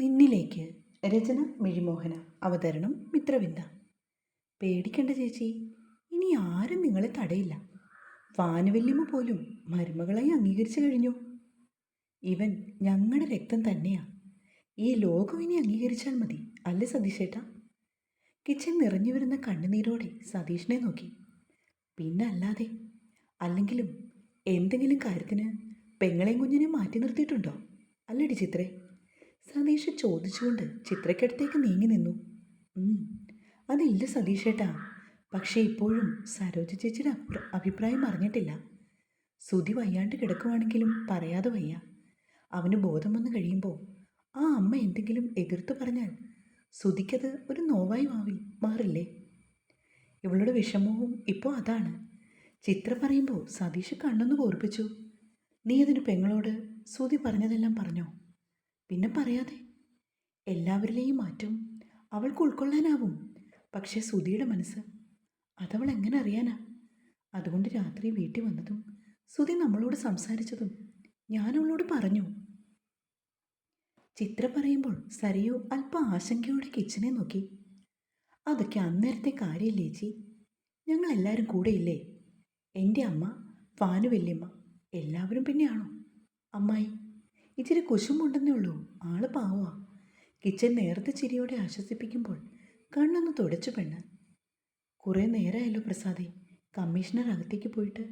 നിന്നിലേക്ക് രചന മിഴിമോഹന അവതരണം മിത്രവിന്ദ. പേടിക്കണ്ട ചേച്ചി ഇനി ആരും നിങ്ങളെ തടയില്ല. വാനുവല്യമ്മ പോലും മരുമകളായി അംഗീകരിച്ചു കഴിഞ്ഞു. ഇവൻ ഞങ്ങളുടെ രക്തം തന്നെയാ. ഈ ലോകം ഇനി അംഗീകരിച്ചാൽ മതി അല്ലേ സതീഷേട്ടാ കിച്ചൻ നിറഞ്ഞു വരുന്ന കണ്ണുനീരോടെ സതീഷിനെ നോക്കി. പിന്നെ അല്ലാതെ അല്ലെങ്കിലും എന്തെങ്കിലും കാര്യത്തിന് പെങ്ങളെയും കുഞ്ഞിനെ മാറ്റി നിർത്തിയിട്ടുണ്ടോ? അല്ലടി ചിത്രേ സതീഷ് ചോദിച്ചുകൊണ്ട് ചിത്രക്കടുത്തേക്ക് നീങ്ങി നിന്നു. "ഉം, അതില്ല സതീഷേട്ടാ. പക്ഷേ ഇപ്പോഴും സരോജ ചേച്ചിയുടെ അഭിപ്രായം അറിഞ്ഞിട്ടില്ല. സുതി വയ്യാണ്ട് കിടക്കുവാണെങ്കിലും പറയാതെ വയ്യ. അവന് ബോധം വന്നു കഴിയുമ്പോൾ ആ അമ്മ എന്തെങ്കിലും എതിർത്ത് പറഞ്ഞാൽ സുതിക്കത് ഒരു നോവായി മാവി മാറില്ലേ? ഇവളുടെ വിഷമവും ഇപ്പോൾ അതാണ്. ചിത്ര പറയുമ്പോൾ സതീഷ് കണ്ണൊന്ന് കോർപ്പിച്ചു. നീ അതിന് പെങ്ങളോട് സുതി പറഞ്ഞതെല്ലാം പറഞ്ഞോ? പിന്നെ പറയാതെ എല്ലാവരിലെയും മാറ്റം അവൾക്ക് ഉൾക്കൊള്ളാനാവും. പക്ഷേ സുധിയുടെ മനസ്സ് അതവൾ എങ്ങനെ അറിയാനാ? അതുകൊണ്ട് രാത്രി വീട്ടിൽ വന്നതും സുധി നമ്മളോട് സംസാരിച്ചതും ഞാൻ അവളോട് പറഞ്ഞു. ചിത്ര പറയുമ്പോൾ സരിയു അല്പം ആശങ്കയോടെ കിച്ചനെ നോക്കി. അതൊക്കെ അന്നേരത്തെ കാര്യമില്ലേ ഞങ്ങൾ എല്ലാവരും കൂടെയില്ലേ? എന്റെ അമ്മ ഫാനു വല്യമ്മ എല്ലാവരും പിന്നെയാണോ? അമ്മായി ഇച്ചിരി കുശുമുണ്ടെന്നേ ഉള്ളൂ. ആൾ പാവാ. കിച്ചൻ നേരത്തെ ചിരിയോടെ ആശ്വസിപ്പിക്കുമ്പോൾ കണ്ണൊന്ന് തുടച്ചു പെണ്ണ്. കുറേ നേരമായല്ലോ പ്രസാദി. കമ്മീഷണർ അകത്തേക്ക് പോയിട്ട്.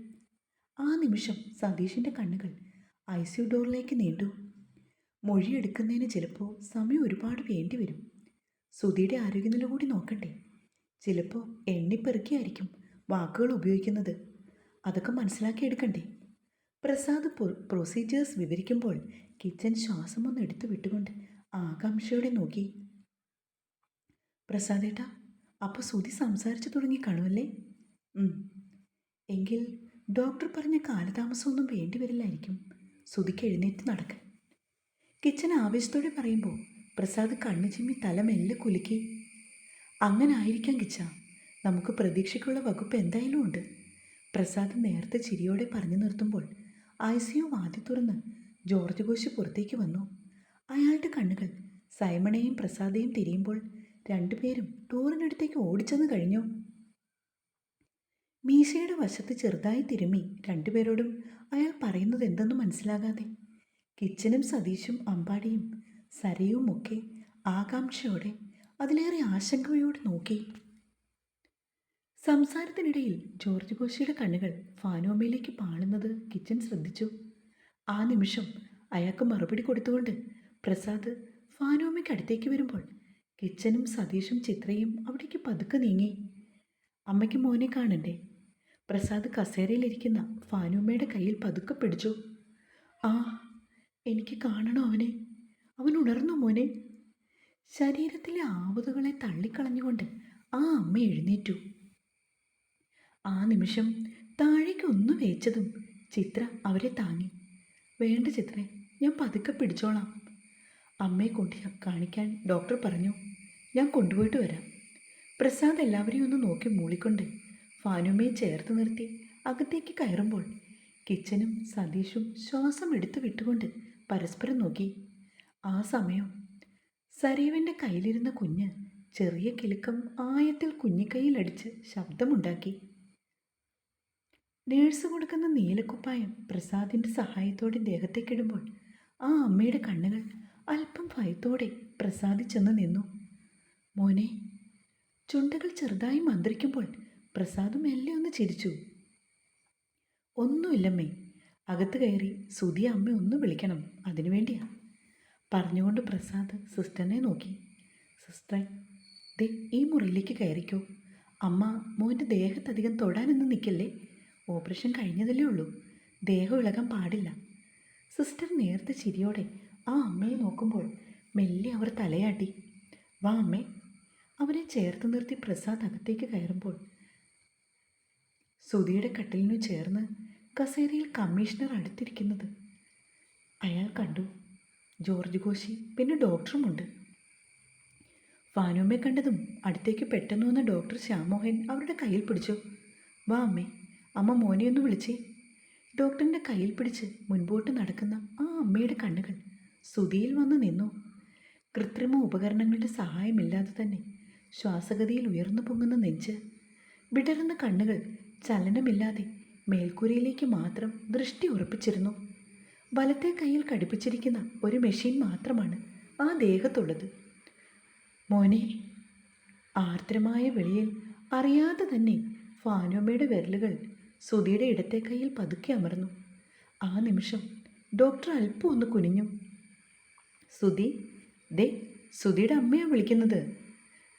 ആ നിമിഷം സതീഷിന്റെ കണ്ണുകൾ ഐ സി ഡോറിലേക്ക് നീണ്ടു. മൊഴിയെടുക്കുന്നതിന് ചിലപ്പോൾ സമയം ഒരുപാട് വേണ്ടി വരും. സുധിയുടെ ആരോഗ്യനില കൂടി നോക്കട്ടെ ചിലപ്പോൾ എണ്ണിപ്പെറുക്കിയായിരിക്കും വാക്കുകൾ ഉപയോഗിക്കുന്നത്. അതൊക്കെ മനസ്സിലാക്കി എടുക്കണ്ടേ? പ്രസാദ് പ്രൊസീജിയേഴ്സ് വിവരിക്കുമ്പോൾ കിച്ചൻ ശ്വാസം ഒന്ന് എടുത്തു വിട്ടുകൊണ്ട് ആകാംക്ഷയോടെ നോക്കി. പ്രസാദേട്ടാ അപ്പോൾ സുതി സംസാരിച്ചു തുടങ്ങി കാണുമല്ലേ? എങ്കിൽ ഡോക്ടർ പറഞ്ഞ കാലതാമസമൊന്നും വേണ്ടി വരില്ലായിരിക്കും. സുതിക്ക് എഴുന്നേറ്റ് നടക്കാൻ കിച്ചൻ ആവേശത്തോടെ പറയുമ്പോൾ പ്രസാദ് കണ്ണു ചിമ്മി തല മെല്ലെ കുലുക്കി. അങ്ങനെ ആയിരിക്കാം കിച്ച. നമുക്ക് പ്രതീക്ഷയ്ക്കുള്ള വകുപ്പ് എന്തായാലും ഉണ്ട്. പ്രസാദ് നേരത്തെ ചിരിയോടെ പറഞ്ഞു നിർത്തുമ്പോൾ ഐ സി യു വാതി തുറന്ന് ജോർജ് ഘോഷ് പുറത്തേക്ക് വന്നു. അയാളുടെ കണ്ണുകൾ സൈമണയും പ്രസാദയും തിരിയുമ്പോൾ രണ്ടുപേരും ടൂറിനടുത്തേക്ക് ഓടിച്ചെന്ന് കഴിഞ്ഞു. മീശയുടെ വശത്ത് ചെറുതായി തിരുമ്മി രണ്ടുപേരോടും അയാൾ പറയുന്നത് എന്തെന്ന് മനസ്സിലാകാതെ കിച്ചനും സതീഷും അമ്പാടിയും സരയുമൊക്കെ ആകാംക്ഷയോടെ അതിലേറെ ആശങ്കയോടെ നോക്കി. സംസാരത്തിനിടയിൽ ജോർജ് കോശിയുടെ കണ്ണുകൾ ഫാനോമയിലേക്ക് പാളുന്നത് കിച്ചൻ ശ്രദ്ധിച്ചു. ആ നിമിഷം അയാൾക്ക് മറുപടി കൊടുത്തുകൊണ്ട് പ്രസാദ് ഫാനോമയ്ക്ക് അടുത്തേക്ക് വരുമ്പോൾ കിച്ചനും സതീഷും ചിത്രയും അവിടേക്ക് പതുക്കെ നീങ്ങി. അമ്മയ്ക്ക് മോനെ കാണണ്ടേ? പ്രസാദ് കസേരയിലിരിക്കുന്ന ഫാനോമയുടെ കയ്യിൽ പതുക്കെ പിടിച്ചു. ആ എനിക്ക് കാണണം അവനെ. അവൻ ഉണർന്നു മോനെ. ശരീരത്തിലെ ആവതുകളെ തള്ളിക്കളഞ്ഞുകൊണ്ട് ആ അമ്മ എഴുന്നേറ്റു. ആ നിമിഷം താഴേക്ക് ഒന്ന് വേച്ചതും ചിത്ര അവരെ താങ്ങി. വേണ്ട ചിത്രേ ഞാൻ പതുക്കെ പിടിച്ചോളാം. അമ്മയെ കൊണ്ട് കാണിക്കാൻ ഡോക്ടർ പറഞ്ഞു ഞാൻ കൊണ്ടുപോയിട്ട് വരാം. പ്രസാദ് എല്ലാവരെയും ഒന്ന് നോക്കി മൂളിക്കൊണ്ട് ഫാനുമ്മയെ ചേർത്ത് നിർത്തി അകത്തേക്ക് കയറുമ്പോൾ കിച്ചനും സതീഷും ശ്വാസം എടുത്തു വിട്ടുകൊണ്ട് പരസ്പരം നോക്കി. ആ സമയം സരീവന്റെ കയ്യിലിരുന്ന കുഞ്ഞ് ചെറിയ കിലുക്കം ആയത്തിൽ കുഞ്ഞിക്കൈയിലടിച്ച് ശബ്ദമുണ്ടാക്കി. നേഴ്സ് കൊടുക്കുന്ന നീലക്കുപ്പായം പ്രസാദിന്റെ സഹായത്തോടെ ദേഹത്തേക്കിടുമ്പോൾ ആ അമ്മയുടെ കണ്ണുകൾ അല്പം ഭയത്തോടെ പ്രസാദി ചെന്ന് നിന്നു. മോനെ ചുണ്ടുകൾ ചെറുതായി മന്ത്രിക്കുമ്പോൾ പ്രസാദ് മെല്ലെ ഒന്ന് ചിരിച്ചു. ഒന്നുമില്ലമ്മേ അകത്ത് കയറി സുധി അമ്മ ഒന്ന് വിളിക്കണം അതിനു വേണ്ടിയാ. പറഞ്ഞുകൊണ്ട് പ്രസാദ് സിസ്റ്ററിനെ നോക്കി. സിസ്റ്ററെ ദേ ഈ മുറിയിലേക്ക് കയറിക്കോ. അമ്മ മോന്റെ ദേഹത്തധികം തൊടാനൊന്നും നിൽക്കല്ലേ? ഓപ്പറേഷൻ കഴിഞ്ഞതല്ലേ ഉള്ളൂ. ദേഹം ഇളകാൻ പാടില്ല. സിസ്റ്റർ നേർത്ത ചിരിയോടെ ആ അമ്മയെ നോക്കുമ്പോൾ മെല്ലെ അവർ തലയാട്ടി. വാ അമ്മേ. അവനെ ചേർത്ത് നിർത്തി പ്രസാദ് അകത്തേക്ക് കയറുമ്പോൾ സുധിയുടെ കട്ടിലിനു ചേർന്ന് കസേരയിൽ കമ്മീഷണർ അടുത്തിരിക്കുന്നത് അയാൾ കണ്ടു. ജോർജ് കോശി പിന്നെ ഡോക്ടറുമുണ്ട്. ഫാനുമ്മെ കണ്ടതും അടുത്തേക്ക് പെട്ടെന്ന് വന്ന ഡോക്ടർ ശ്യാമോഹൻ അവരുടെ കയ്യിൽ പിടിച്ചു. വാ അമ്മേ. അമ്മ മോനെ ഒന്ന് വിളിച്ചേ. ഡോക്ടറിന്റെ കയ്യിൽ പിടിച്ച് മുൻപോട്ട് നടക്കുന്ന ആ അമ്മയുടെ കണ്ണുകൾ സുതിയിൽ വന്ന് നിന്നു. കൃത്രിമ ഉപകരണങ്ങളുടെ സഹായമില്ലാതെ തന്നെ ശ്വാസഗതിയിൽ ഉയർന്നു പൊങ്ങുന്ന നെഞ്ച് വിടരുന്ന കണ്ണുകൾ ചലനമില്ലാതെ മേൽക്കൂരയിലേക്ക് മാത്രം ദൃഷ്ടി ഉറപ്പിച്ചിരുന്നു. വലത്തെ കയ്യിൽ ഘടിപ്പിച്ചിരിക്കുന്ന ഒരു മെഷീൻ മാത്രമാണ് ആ ദേഹത്തുള്ളത്. മോനെ ആർദ്രമായ വെളിയിൽ അറിയാതെ തന്നെ ഫാനോമയുടെ വിരലുകൾ സുധിയുടെ ഇടത്തെ കയ്യിൽ പതുക്കെ അമർന്നു. ആ നിമിഷം ഡോക്ടർ അല്പം ഒന്ന് കുനിഞ്ഞു. സുധി ദേ സുധിയുടെ അമ്മയാണ് വിളിക്കുന്നത്.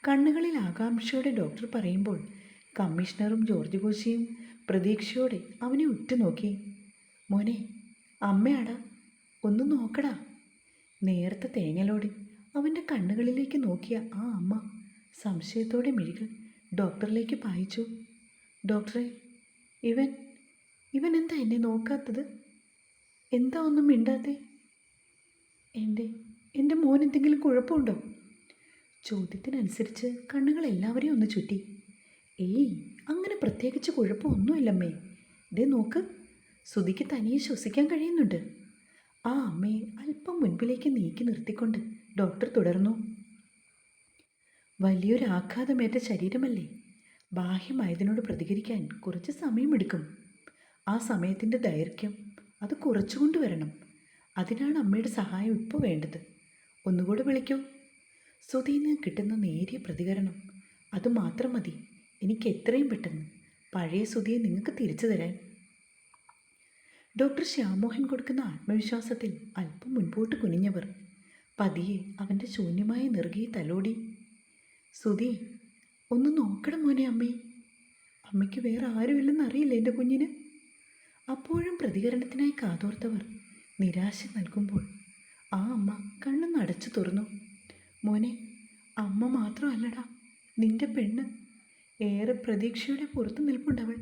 കണ്ണുകളിൽ ആകാംക്ഷയോടെ ഡോക്ടർ പറയുമ്പോൾ കമ്മീഷണറും ജോർജ് കോശിയും പ്രതീക്ഷയോടെ അവനെ ഉറ്റുനോക്കി. മോനെ അമ്മയാടാ ഒന്ന് നോക്കടാ. നേരത്തെ തേങ്ങലോടെ അവന്റെ കണ്ണുകളിലേക്ക് നോക്കിയ ആ അമ്മ സംശയത്തോടെ മിഴികൾ ഡോക്ടറിലേക്ക് പായിച്ചു. ഡോക്ടറെ ഇവൻ ഇവൻ എന്താ എന്നെ നോക്കാത്തത്? എന്താ ഒന്നും മിണ്ടാത്തെ? എന്റെ എന്റെ മോൻ എന്തെങ്കിലും കുഴപ്പമുണ്ടോ? ചോദ്യത്തിനനുസരിച്ച് കണ്ണുകൾ എല്ലാവരെയും ഒന്ന് ചുറ്റി. ഏയ് അങ്ങനെ പ്രത്യേകിച്ച് കുഴപ്പമൊന്നുമില്ലമ്മേ. ഇതേ നോക്ക് സുധിക്ക് തനിയെ ശ്വസിക്കാൻ കഴിയുന്നുണ്ട്. ആ അമ്മയെ അല്പം മുൻപിലേക്ക് നീക്കി നിർത്തിക്കൊണ്ട് ഡോക്ടർ തുടർന്നു. വലിയൊരു ആഘാതമേറ്റ ശരീരമല്ലേ? ബാഹ്യമായതിനോട് പ്രതികരിക്കാൻ കുറച്ച് സമയമെടുക്കും. ആ സമയത്തിന്റെ ദൈർഘ്യം അത് കുറച്ചുകൊണ്ട് വരണം അതിനാണ് അമ്മയുടെ സഹായം ഇപ്പോൾ വേണ്ടത്. ഒന്നുകൂടെ വിളിക്കൂ. നിന്ന് കിട്ടുന്ന നേരിയ പ്രതികരണം അത് മാത്രം മതി. എനിക്ക് എത്രയും പെട്ടെന്ന് പഴയ സുധിയെ നിങ്ങൾക്ക് തിരിച്ചു തരാൻ. ഡോക്ടർ ശ്യാമോഹൻ കൊടുക്കുന്ന ആത്മവിശ്വാസത്തിൽ അല്പം മുൻപോട്ട് കുനിഞ്ഞവർ പതിയെ അവന്റെ ശൂന്യമായ നെറുകയെ തലോടി. സുധി ഒന്ന് നോക്കണം മോനെ അമ്മേ. അമ്മയ്ക്ക് വേറെ ആരുമില്ലെന്ന് അറിയില്ല എന്റെ കുഞ്ഞിന്? അപ്പോഴും പ്രതികരണത്തിനായി കാതോർത്തവർ നിരാശ നൽകുമ്പോൾ ആ അമ്മ കണ്ണൊന്ന് അടച്ചു തുറന്നു. മോനെ അമ്മ മാത്രമല്ലടാ നിന്റെ പെണ്ണ്. ഏറെ പ്രതീക്ഷയുടെ പുറത്ത് നിൽപ്പുണ്ടവൾ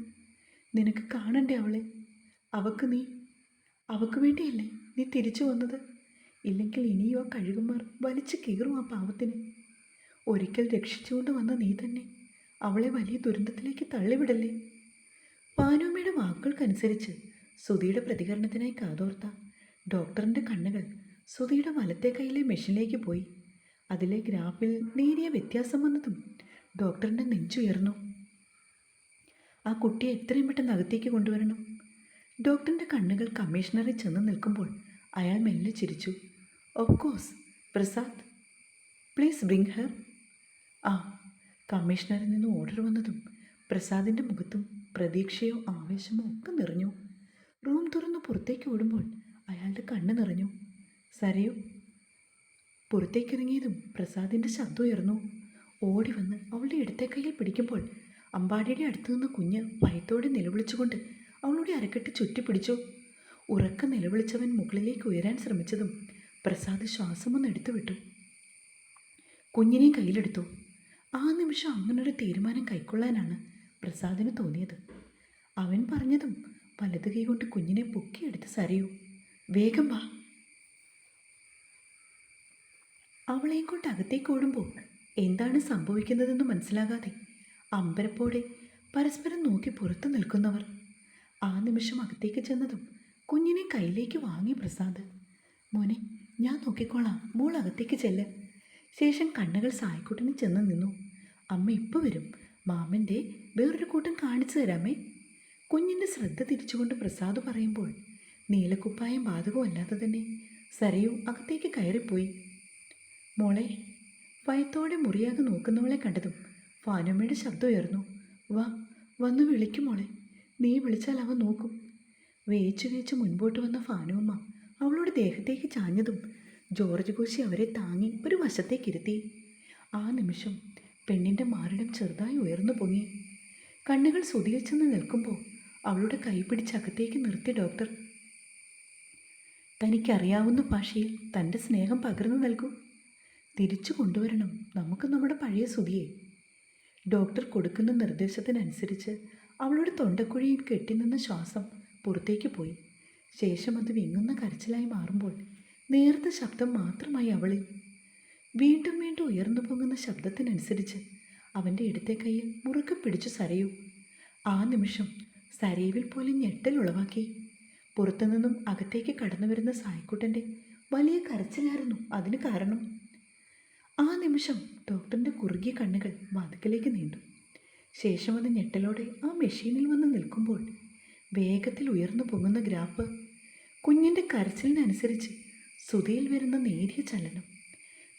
നിനക്ക് കാണണ്ടേ അവളെ? അവക്ക് നീ അവക്ക് വേണ്ടിയല്ലേ നീ തിരിച്ചു വന്നത്? ഇല്ലെങ്കിൽ ഇനിയോ കഴുകുമാർ വലിച്ചു കീറും ആ പാവത്തിന്. ഒരിക്കൽ രക്ഷിച്ചുകൊണ്ട് വന്ന നീ തന്നെ അവളെ വലിയ ദുരന്തത്തിലേക്ക് തള്ളിവിടല്ലേ? പാനോമ്മയുടെ വാക്കുകൾക്കനുസരിച്ച് സുധിയുടെ പ്രതികരണത്തിനായി കാതോർത്ത ഡോക്ടറിന്റെ കണ്ണുകൾ സുധിയുടെ വലത്തെ കൈയിലെ മെഷീനിലേക്ക് പോയി. അതിലെ ഗ്രാഫിൽ നേരിയ വ്യത്യാസം വന്നതും ഡോക്ടറിന്റെ നെഞ്ചുയർന്നു. ആ കുട്ടിയെ എത്രയും പെട്ടെന്ന് അകത്തേക്ക് കൊണ്ടുവരണം. ഡോക്ടറിന്റെ കണ്ണുകൾ കമ്മീഷണറിൽ ചെന്ന് നിൽക്കുമ്പോൾ അയാൾ മെല്ലെ ചിരിച്ചു. Of course Prasad. Please bring her ആ കമ്മീഷണറിൽ നിന്ന് ഓർഡർ വന്നതും പ്രസാദിന്റെ മുഖത്തും പ്രതീക്ഷയോ ആവേശമോ ഒക്കെ നിറഞ്ഞു. റൂം തുറന്ന് പുറത്തേക്ക് ഓടുമ്പോൾ അയാളുടെ കണ്ണ് നിറഞ്ഞു. സരയു പുറത്തേക്കിറങ്ങിയതും പ്രസാദിന്റെ ശബ്ദം ഉയർന്നു. ഓടി വന്ന് അവളുടെ ഇടത്തെ കയ്യിൽ പിടിക്കുമ്പോൾ അമ്പാടിയുടെ അടുത്തു നിന്ന് കുഞ്ഞ് ഭയത്തോടെ നിലവിളിച്ചുകൊണ്ട് അവളുടെ അരക്കെട്ട് ചുറ്റിപ്പിടിച്ചു. ഉറക്ക നിലവിളിച്ചവൻ മുകളിലേക്ക് ഉയരാൻ ശ്രമിച്ചതും പ്രസാദ് ശ്വാസമൊന്ന് എടുത്തു വിട്ടു കുഞ്ഞിനെ കയ്യിലെടുത്തു. ആ നിമിഷം അങ്ങനൊരു തീരുമാനം കൈക്കൊള്ളാനാണ് പ്രസാദിന് തോന്നിയത്. അവൻ പറഞ്ഞതും വലത് കൈകൊണ്ട് കുഞ്ഞിനെ പൊക്കിയെടുത്ത് സരയൂ. വേഗം വാ. അവളെയും കൊണ്ട് അകത്തേക്ക് ഓടുമ്പോൾ എന്താണ് സംഭവിക്കുന്നതെന്ന് മനസ്സിലാകാതെ അമ്പരപ്പോടെ പരസ്പരം നോക്കി പുറത്തു നിൽക്കുന്നവർ ആ നിമിഷം അകത്തേക്ക് ചെന്നതും കുഞ്ഞിനെ കയ്യിലേക്ക് വാങ്ങി പ്രസാദ്. മോനെ ഞാൻ നോക്കിക്കോളാം. മോൾ അകത്തേക്ക് ചെല്ല്. ശേഷം കണ്ണുകൾ സായിക്കുട്ടിന് ചെന്ന് നിന്നു. അമ്മ ഇപ്പോൾ വരും. മാമന്റെ വേറൊരു കൂട്ടം കാണിച്ചു തരാമേ. കുഞ്ഞിന്റെ ശ്രദ്ധ തിരിച്ചുകൊണ്ട് പ്രസാദ് പറയുമ്പോൾ നീലക്കുപ്പായം ബാധകമല്ലാതെ തന്നെ സരയു അകത്തേക്ക് കയറിപ്പോയി. മോളെ ഭയത്തോടെ മുറിയാകെ നോക്കുന്നവളെ കണ്ടതും ഫാനമ്മയുടെ ശബ്ദം ഉയർന്നു വാ വന്ന് വിളിക്കും മോളെ. നീ വിളിച്ചാൽ അവൻ നോക്കും. വേച്ചു വേച്ച് മുൻപോട്ട് വന്ന ഫാനുമ്മ അവളുടെ ദേഹത്തേക്ക് ചാഞ്ഞതും ജോർജ് കോശി അവരെ താങ്ങി ഒരു വശത്തേക്കിരുത്തി ആ നിമിഷം പെണ്ണിന്റെ മാറിടം ചെറുതായി ഉയർന്നു പൊങ്ങി. കണ്ണുകൾ സുതിയിൽ ചെന്ന് നിൽക്കുമ്പോൾ അവളുടെ കൈ പിടിച്ച് അകത്തേക്ക് നിർത്തി ഡോക്ടർ. തനിക്കറിയാവുന്ന ഭാഷയിൽ തന്റെ സ്നേഹം പകർന്നു നൽകൂ. തിരിച്ചു കൊണ്ടുവരണം. നമുക്ക് നമ്മുടെ പഴയ സുതിയെ. ഡോക്ടർ കൊടുക്കുന്ന നിർദ്ദേശത്തിനനുസരിച്ച് അവളുടെ തൊണ്ടക്കുഴിയിൽ കെട്ടിനിന്ന ശ്വാസം പുറത്തേക്ക് പോയി. ശേഷം അത് വിങ്ങുന്ന കരച്ചിലായി മാറുമ്പോൾ നേർത്ത ശബ്ദം മാത്രമായി അവളിൽ വീണ്ടും വീണ്ടും ഉയർന്നു പൊങ്ങുന്ന ശബ്ദത്തിനനുസരിച്ച് അവന്റെ ഇടത്തെ കൈയിൽ മുറുക്കെ പിടിച്ചു സരയു. ആ നിമിഷം സരയുവിൽ പോലെ ഞെട്ടൽ ഉളവാക്കി. പുറത്തുനിന്നും അകത്തേക്ക് കടന്നു വരുന്ന സായിക്കുട്ടന്റെ വലിയ കരച്ചിലായിരുന്നു അതിന് കാരണം. ആ നിമിഷം ഡോക്ടറിന്റെ കുറുകിയ കണ്ണുകൾ വാതിക്കലേക്ക് നീണ്ടു. ശേഷം അത് ഞെട്ടലോടെ ആ മെഷീനിൽ വന്ന് നിൽക്കുമ്പോൾ വേഗത്തിൽ ഉയർന്നു പൊങ്ങുന്ന ഗ്രാഫ് കുഞ്ഞിന്റെ കരച്ചിലിനനുസരിച്ച് സുതിയിൽ വരുന്ന നേരിയ ചലനം.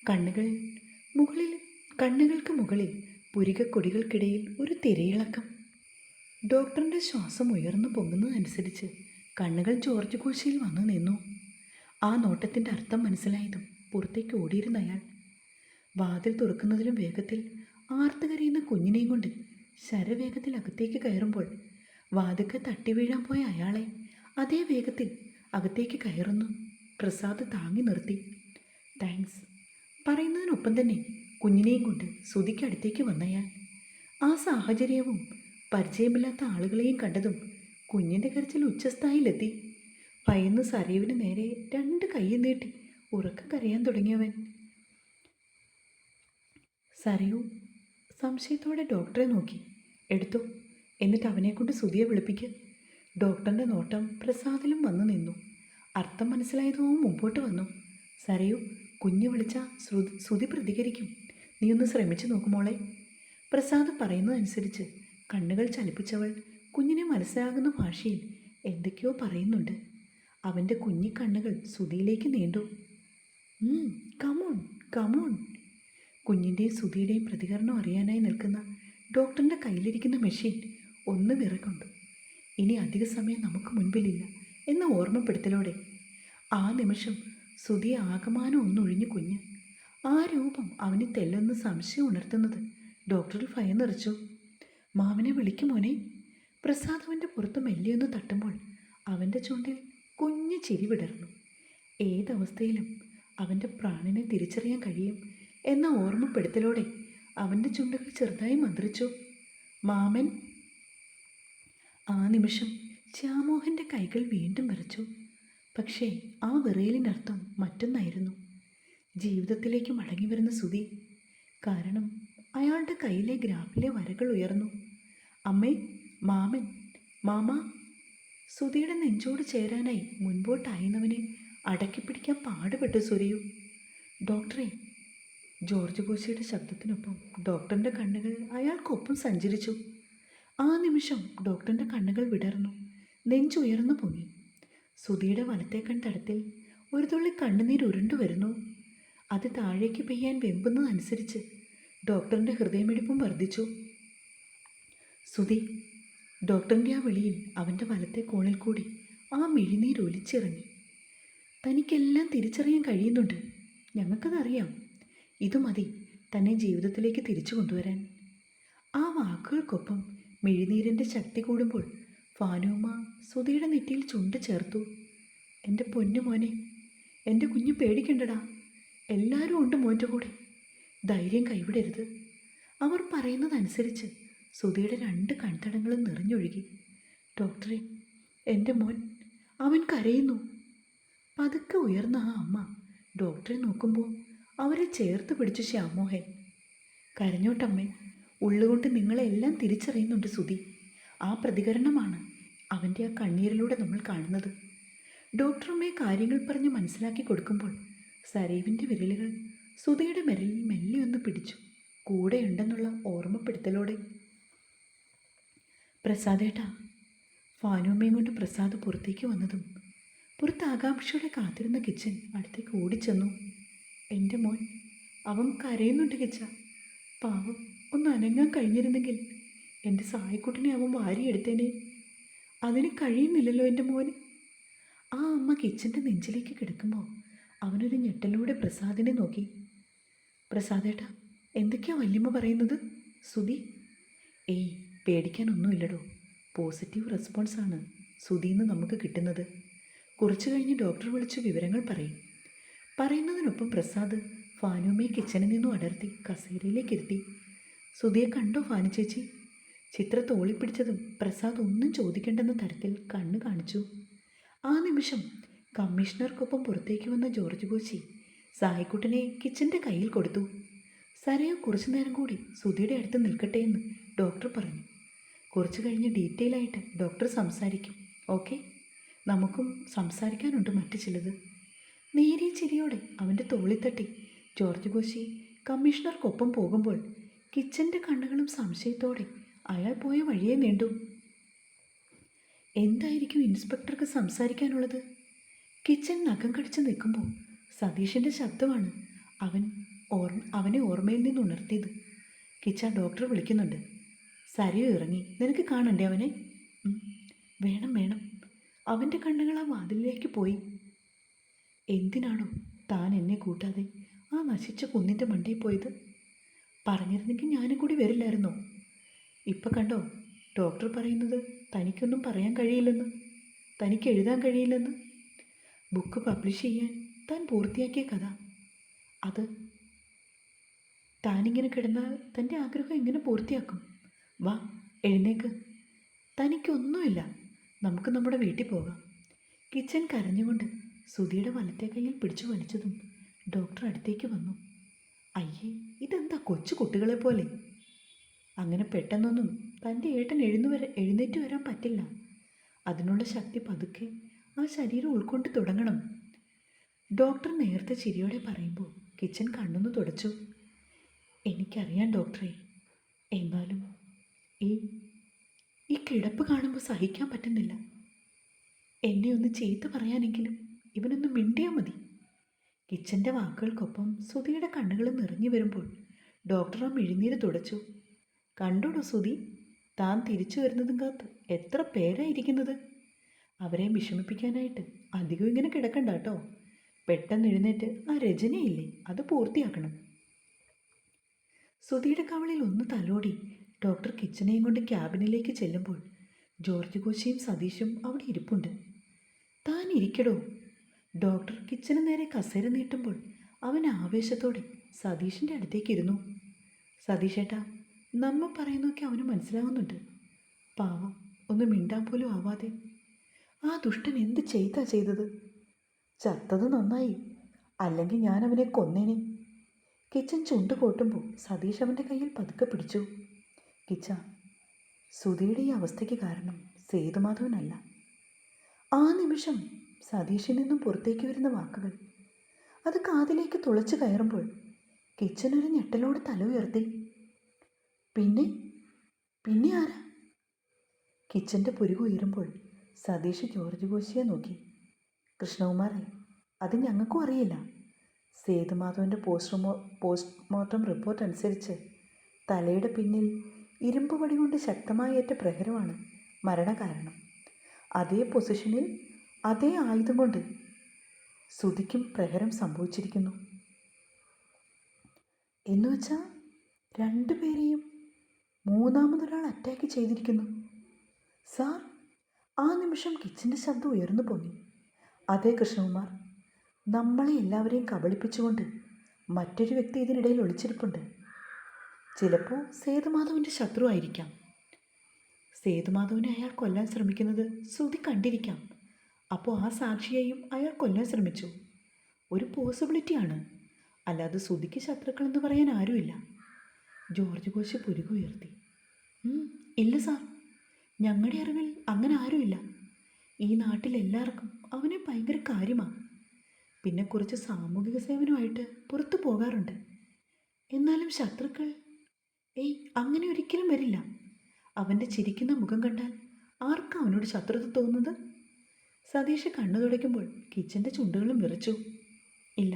കണ്ണുകൾ മുകളിൽ കണ്ണുകൾക്ക് മുകളിൽ പുരികക്കൊടികൾക്കിടയിൽ ഒരു തിരയിളക്കം. ഡോക്ടറിന്റെ ശ്വാസം ഉയർന്നു പൊങ്ങുന്നതനുസരിച്ച് കണ്ണുകൾ ജോർജ് കോശയിൽ വന്നു നിന്നു. ആ നോട്ടത്തിന്റെ അർത്ഥം മനസ്സിലായതും പുറത്തേക്ക് ഓടിയിരുന്ന അയാൾ. വാതിൽ തുറക്കുന്നതിലും വേഗത്തിൽ ആർത്തുകരയുന്ന കുഞ്ഞിനെയും കൊണ്ട് ശരവേഗത്തിൽ അകത്തേക്ക് കയറുമ്പോൾ വാതിക്ക് തട്ടി വീഴാൻ പോയ അയാളെ അതേ വേഗത്തിൽ അകത്തേക്ക് കയറുന്നു. പ്രസാദ് താങ്ങി നിർത്തി. താങ്ക്സ്. പറയുന്നതിനൊപ്പം തന്നെ കുഞ്ഞിനെയും കൊണ്ട് സുതിക്ക് അടുത്തേക്ക് വന്നയാൾ. ആ സാഹചര്യവും പരിചയമില്ലാത്ത ആളുകളെയും കണ്ടതും കുഞ്ഞിന്റെ കരച്ചിൽ ഉച്ചസ്ഥായിലെത്തി. ഭയന്ന് സരയുവിന് നേരെ രണ്ട് കൈയും നീട്ടി ഉറക്കം കരയാൻ തുടങ്ങിയവൻ. സരയു സംശയത്തോടെ ഡോക്ടറെ നോക്കി. എടുത്തു എന്നിട്ട് അവനെ കൊണ്ട് സുതിയെ വിളിപ്പിക്കുക ഡോക്ടറിന്റെ നോട്ടം പ്രസാദിലും വന്നു നിന്നു. അർത്ഥം മനസ്സിലായതും മുമ്പോട്ട് വന്നു. സരയു കുഞ്ഞ് വിളിച്ച ശ്രുതി ശ്രുതി പ്രതികരിക്കും. നീ ഒന്ന് ശ്രമിച്ചു നോക്കുമോളെ പ്രസാദ് പറയുന്നതനുസരിച്ച് കണ്ണുകൾ ചലിപ്പിച്ചവൾ കുഞ്ഞിനെ മനസ്സിലാകുന്ന ഭാഷയിൽ എന്തൊക്കെയോ പറയുന്നുണ്ട്. അവന്റെ കുഞ്ഞി കണ്ണുകൾ നീണ്ടു. കമോൺ കമോൺ കുഞ്ഞിന്റെയും സുധിയുടെയും പ്രതികരണം അറിയാനായി നിൽക്കുന്ന ഡോക്ടറിന്റെ കയ്യിലിരിക്കുന്ന മെഷീൻ ഒന്ന് വിറക്കുണ്ട് ഇനി അധിക സമയം നമുക്ക് മുൻപിലില്ല എന്ന ഓർമ്മപ്പെടുത്തലോടെ ആ നിമിഷം സുധി ആകമാനം ഒന്നൊഴിഞ്ഞു കുഞ്ഞ്. ആ രൂപം അവന് തെല്ലെന്ന് സംശയം ഉണർത്തുന്നത്. ഡോക്ടറിൽ ഭയം നിറച്ചു. മാമനെ വിളിക്കുമോനെ മോനെ. പ്രസാദവന്റെ പുറത്ത് മെല്ലിയൊന്ന് തട്ടുമ്പോൾ അവന്റെ ചുണ്ടിൽ കുഞ്ഞു ചിരി വിടർന്നു. ഏതവസ്ഥയിലും അവന്റെ പ്രാണനെ തിരിച്ചറിയാൻ കഴിയും എന്ന ഓർമ്മപ്പെടുത്തലോടെ അവന്റെ ചുണ്ടുകൾ ചെറുതായി മന്ത്രിച്ചു. മാമൻ. ആ നിമിഷം ശ്യാമോഹന്റെ കൈകൾ വീണ്ടും വിറച്ചു. പക്ഷേ ആ വിറയലിനർത്ഥം മറ്റൊന്നായിരുന്നു. ജീവിതത്തിലേക്ക് മടങ്ങി വരുന്ന സുതി കാരണം അയാളുടെ കയ്യിലെ ഗ്രാഫിലെ വരകൾ ഉയർന്നു. അമ്മേ മാമൻ മാമ. സുധിയുടെ നെഞ്ചോട് ചേരാനായി മുൻപോട്ടായിരുന്നവനെ അടക്കിപ്പിടിക്കാൻ പാടുപെട്ടു സുരയു. ഡോക്ടറെ ജോർജ് കോശിയുടെ ശബ്ദത്തിനൊപ്പം ഡോക്ടറിന്റെ കണ്ണുകൾ അയാൾക്കൊപ്പം സഞ്ചരിച്ചു. ആ നിമിഷം ഡോക്ടറിന്റെ കണ്ണുകൾ വിടർന്നു. നെഞ്ചുയർന്നു പൊങ്ങി. സുധിയുടെ വലത്തെ കണ്ടടത്തിൽ ഒരു തുള്ളി കണ്ണുനീർ ഉരുണ്ടു വരുന്നു. അത് താഴേക്ക് പെയ്യാൻ വെമ്പുന്നതനുസരിച്ച് ഡോക്ടറിന്റെ ഹൃദയമിടിപ്പും വർദ്ധിച്ചു. സുധി ഡോക്ടറിന്റെ ആ വിളിയിൽ അവന്റെ വലത്തെ കോണിൽ കൂടി ആ മിഴിനീർ ഒലിച്ചിറങ്ങി. തനിക്കെല്ലാം തിരിച്ചറിയാൻ കഴിയുന്നുണ്ട്. ഞങ്ങൾക്കതറിയാം. ഇത് മതി തന്നെ ജീവിതത്തിലേക്ക് തിരിച്ചു കൊണ്ടുവരാൻ. ആ വാക്കുകൾക്കൊപ്പം മിഴിനീരിന്റെ ശക്തി കൂടുമ്പോൾ ഫാനുമ്മ സുധിയുടെ നെറ്റിയിൽ ചുണ്ട് ചേർത്തു. എന്റെ പൊന്നു മോനെ എന്റെ കുഞ്ഞു പേടിക്കണ്ടടാ. എല്ലാവരും ഉണ്ട് മോന്റെ കൂടെ. ധൈര്യം കൈവിടരുത്. അവർ പറയുന്നതനുസരിച്ച് സുധിയുടെ രണ്ട് കൺതടങ്ങളും നിറഞ്ഞൊഴുകി. ഡോക്ടറെ എന്റെ മോൻ അവൻ കരയുന്നു. പതുക്കെ ഉയർന്ന ആ അമ്മ ഡോക്ടറെ നോക്കുമ്പോൾ അവരെ ചേർത്ത് പിടിച്ചു ശ്യാമോഹൻ. കരഞ്ഞോട്ടമ്മേ ഉള്ളുകൊണ്ട് നിങ്ങളെല്ലാം തിരിച്ചറിയുന്നുണ്ട് സുധി. ആ പ്രതികരണമാണ് അവന്റെ ആ കണ്ണീരിലൂടെ നമ്മൾ കാണുന്നത്. ഡോക്ടറമ്മയെ കാര്യങ്ങൾ പറഞ്ഞ് മനസ്സിലാക്കി കൊടുക്കുമ്പോൾ സരീവിന്റെ വിരലുകൾ സുധയുടെ മെരലിൽ മെല്ലെ ഒന്ന് പിടിച്ചു. കൂടെയുണ്ടെന്നുള്ള ഓർമ്മപ്പെടുത്തലോടെ. പ്രസാദേട്ടാ ഫാനുമ്മയും കൊണ്ട് പ്രസാദ് പുറത്തേക്ക് വന്നതും പുറത്ത് ആകാംക്ഷയോടെ കാത്തിരുന്ന കിച്ചൻ അടുത്തേക്ക് ഓടിച്ചെന്നു. എന്റെ മോൻ അവൻ കരയുന്നുണ്ട് കിച്ച. പാവം ഒന്ന് അനങ്ങാൻ കഴിഞ്ഞിരുന്നെങ്കിൽ എന്റെ സായിക്കുട്ടിനെ അവൻ വാരിയെടുത്തേനെ. അതിന് കഴിയുന്നില്ലല്ലോ എന്റെ മോന്. ആ അമ്മ കിച്ചന്റെ നെഞ്ചിലേക്ക് കിടക്കുമ്പോൾ അവനൊരു ഞെട്ടലൂടെ പ്രസാദിനെ നോക്കി. പ്രസാദേട്ടാ എന്തൊക്കെയാ വല്യമ്മ പറയുന്നത്? സുധി? ഏയ് പേടിക്കാനൊന്നുമില്ലടോ. പോസിറ്റീവ് റെസ്പോൺസാണ് സുധിന്ന് നമുക്ക് കിട്ടുന്നത്. കുറച്ചു കഴിഞ്ഞ് ഡോക്ടർ വിളിച്ച് വിവരങ്ങൾ പറയും. പറയുന്നതിനൊപ്പം പ്രസാദ് ഫാനുമ്മയെ കിച്ചണിൽ നിന്നും അടർത്തി കസേരയിലേക്ക് ഇരുത്തി. സുധിയെ കണ്ടോ ഫാനു ചേച്ചി? ചിത്ര തോളിപ്പിടിച്ചതും പ്രസാദ് ഒന്നും ചോദിക്കേണ്ടെന്ന തരത്തിൽ കണ്ണു കാണിച്ചു. ആ നിമിഷം കമ്മീഷണർക്കൊപ്പം പുറത്തേക്ക് വന്ന ജോർജ് കോശി സായിക്കുട്ടനെ കിച്ചന്റെ കയ്യിൽ കൊടുത്തു. സരയ കുറച്ചു നേരം കൂടി സുധിയുടെ അടുത്ത് നിൽക്കട്ടെ എന്ന് ഡോക്ടർ പറഞ്ഞു. കുറച്ചു കഴിഞ്ഞ് ഡീറ്റെയിൽ ആയിട്ട് ഡോക്ടർ സംസാരിക്കും ഓക്കെ? നമുക്കും സംസാരിക്കാനുണ്ട് മറ്റു ചിലത്. നേരിയ ചിരിയോടെ അവന്റെ തോളിൽ തട്ടി ജോർജ് കോശി കമ്മീഷണർക്കൊപ്പം പോകുമ്പോൾ കിച്ചന്റെ കണ്ണുകളും സംശയത്തോടെ അയാൾ പോയ വഴിയെ നീണ്ടു. എന്തായിരിക്കും ഇൻസ്പെക്ടർക്ക് സംസാരിക്കാനുള്ളത്? കിച്ചൺ നഖം കടിച്ച് നിൽക്കുമ്പോൾ സതീഷിന്റെ ശബ്ദമാണ് അവൻ ഓർ അവനെ ഓർമ്മയിൽ നിന്ന് ഉണർത്തിയത്. കിച്ച ഡോക്ടർ വിളിക്കുന്നുണ്ട്. സരിയോ ഇറങ്ങി. നിനക്ക് കാണണ്ടേ അവനെ? വേണം വേണം. അവന്റെ കണ്ണുകൾ ആ വാതിലിലേക്ക് പോയി. എന്തിനാണോ താൻ എന്നെ കൂട്ടാതെ ആ നശിച്ച കുന്നിന്റെ മണ്ടിയിൽ പോയത്? പറഞ്ഞിരുന്നെങ്കിൽ ഞാനും കൂടി വരില്ലായിരുന്നോ? ഇപ്പം കണ്ടോ? ഡോക്ടർ പറയുന്നത് തനിക്കൊന്നും പറയാൻ കഴിയില്ലെന്ന് തനിക്ക് എഴുതാൻ കഴിയില്ലെന്ന്. ബുക്ക് പബ്ലിഷ് ചെയ്യാൻ താൻ പൂർത്തിയാക്കിയ കഥ. അത് താനിങ്ങനെ കിടന്നാൽ തന്റെ ആഗ്രഹം എങ്ങനെ പൂർത്തിയാക്കും? വാ എഴുന്നേക്ക്. തനിക്കൊന്നുമില്ല. നമുക്ക് നമ്മുടെ വീട്ടിൽ പോകാം. കിച്ചൻ കരഞ്ഞുകൊണ്ട് സുധിയുടെ വലത്തെ കയ്യിൽ പിടിച്ചു വലിച്ചതും ഡോക്ടർ അടുത്തേക്ക് വന്നു. അയ്യേ ഇതെന്താ കൊച്ചു കുട്ടികളെ പോലെ അങ്ങനെ പെട്ടെന്നൊന്നും തന്റെ ഏട്ടൻ എഴുന്നു എഴുന്നേറ്റ് വരാൻ പറ്റില്ല. അതിനുള്ള ശക്തി പതുക്കെ ആ ശരീരം ഉൾക്കൊണ്ട് തുടങ്ങണം. ഡോക്ടർ നേരത്തെ ചിരിയോടെ പറയുമ്പോൾ കിച്ചൻ കണ്ണൊന്ന് തുടച്ചു. എനിക്കറിയാം ഡോക്ടറെ. എന്നാലും ഈ ഈ കിടപ്പ് കാണുമ്പോൾ സഹിക്കാൻ പറ്റുന്നില്ല. എന്നെ ഒന്ന് ചീത്ത പറയാനെങ്കിലും ഇവനൊന്ന് മിണ്ടിയാൽ മതി. കിച്ചന്റെ വാക്കുകൾക്കൊപ്പം സുധിയുടെ കണ്ണുകൾ നിറഞ്ഞു വരുമ്പോൾ ഡോക്ടർ ആ മിഴിനീര് തുടച്ചു. കണ്ടോടോ സുധി താൻ തിരിച്ചു വരുന്നതും കാത്ത് എത്ര പേരായിരിക്കുന്നത്? അവരെ വിഷമിപ്പിക്കാനായിട്ട് അധികം ഇങ്ങനെ കിടക്കണ്ട കേട്ടോ. പെട്ടെന്ന് എഴുന്നേറ്റ് ആ രചനയില്ലേ അത് പൂർത്തിയാക്കണം. സുധിയുടെ കവളിൽ ഒന്ന് തലോടി ഡോക്ടർ കിച്ചനെയും കൊണ്ട് ക്യാബിനിലേക്ക് ചെല്ലുമ്പോൾ ജോർജ് കോശിയും സതീഷും അവിടെ ഇരിപ്പുണ്ട്. താൻ ഇരിക്കടോ? ഡോക്ടർ കിച്ചന് നേരെ കസേര നീട്ടുമ്പോൾ അവൻ ആവേശത്തോടെ സതീഷിന്റെ അടുത്തേക്ക് ഇരുന്നു. സതീഷേട്ടാ നമ്മ പറയുന്നൊക്കെ അവന് മനസ്സിലാവുന്നുണ്ട്. പാവം ഒന്ന് മിണ്ടാൻ പോലും ആവാതെ. ആ ദുഷ്ടൻ എന്ത് ചെയ്താ ചെയ്തത്? ചത്തത് നന്നായി. അല്ലെങ്കിൽ ഞാൻ അവനെ കൊന്നേനെ. കിച്ചൻ ചുണ്ട് കോട്ടുമ്പോൾ സതീഷ് അവന്റെ കയ്യിൽ പതുക്കെ പിടിച്ചു. കിച്ച സുധിയുടെ ഈ അവസ്ഥയ്ക്ക് കാരണം സേതുമാധവനല്ല. ആ നിമിഷം സതീഷിൽ നിന്നും പുറത്തേക്ക് വരുന്ന വാക്കുകൾ. അത് കാതിലേക്ക് തുളച്ചു കയറുമ്പോൾ കിച്ചൻ ഒരു ഞെട്ടലോടെ തല ഉയർത്തി. പിന്നെ? പിന്നെ ആരാ? കിച്ചന്റെ പുരുക ഉയരുമ്പോൾ സതീഷ് ജോർജ് കോശിയെ നോക്കി. കൃഷ്ണകുമാറെ അത് ഞങ്ങൾക്കും അറിയില്ല. സേതുമാധവന്റെ പോസ്റ്റ്മോ പോസ്റ്റ്മോർട്ടം റിപ്പോർട്ട് അനുസരിച്ച് തലയുടെ പിന്നിൽ ഇരുമ്പ് വടി കൊണ്ട് ശക്തമായി ഏറ്റ പ്രഹരമാണ് മരണകാരണം. അതേ പൊസിഷനിൽ അതേ ആയുധം കൊണ്ട് ശ്രുതിക്കും പ്രഹരം സംഭവിച്ചിരിക്കുന്നു. എന്നുവെച്ചാൽ രണ്ടുപേരെയും മൂന്നാമതൊരാൾ അറ്റാക്ക് ചെയ്തിരിക്കുന്നു. സാർ ആ നിമിഷം കിച്ചന്റെ ശബ്ദം ഉയർന്നു പൊങ്ങി. അതെ കൃഷ്ണകുമാർ നമ്മളെ എല്ലാവരെയും കബളിപ്പിച്ചുകൊണ്ട് മറ്റൊരു വ്യക്തി ഇതിനിടയിൽ ഒളിച്ചിരിപ്പുണ്ട്. ചിലപ്പോൾ സേതുമാധവന്റെ ശത്രു ആയിരിക്കാം. സേതുമാധവനെ അയാൾ കൊല്ലാൻ ശ്രമിക്കുന്നത് ശ്രുതി കണ്ടിരിക്കാം. അപ്പോൾ ആ സാക്ഷിയെയും അയാൾ കൊല്ലാൻ ശ്രമിച്ചു. ഒരു പോസിബിലിറ്റിയാണ് അല്ലാതെ ശ്രുതിക്ക് ശത്രുക്കളെന്ന് പറയാൻ ആരുമില്ല. ജോർജ് കോശ് പുരുക ഉയർത്തി. "ഉം, ഇല്ല സാർ. ഞങ്ങളുടെ അറിവിൽ അങ്ങനെ ആരുമില്ല. ഈ നാട്ടിലെല്ലാവർക്കും അവനെ ഭയങ്കര കാര്യമാണ് പിന്നെ കുറച്ച് സാമൂഹിക സേവനമായിട്ട് പുറത്തു പോകാറുണ്ട്. എന്നാലും ശത്രുക്കൾ ഏയ് അങ്ങനെ ഒരിക്കലും വരില്ല. അവന്റെ ചിരിക്കുന്ന മുഖം കണ്ടാൽ ആർക്കും അവനോട് ശത്രുത തോന്നുന്നത്? സതീഷ് കണ്ണു തുടയ്ക്കുമ്പോൾ കിച്ചന്റെ ചുണ്ടുകളും വിറച്ചു. ഇല്ല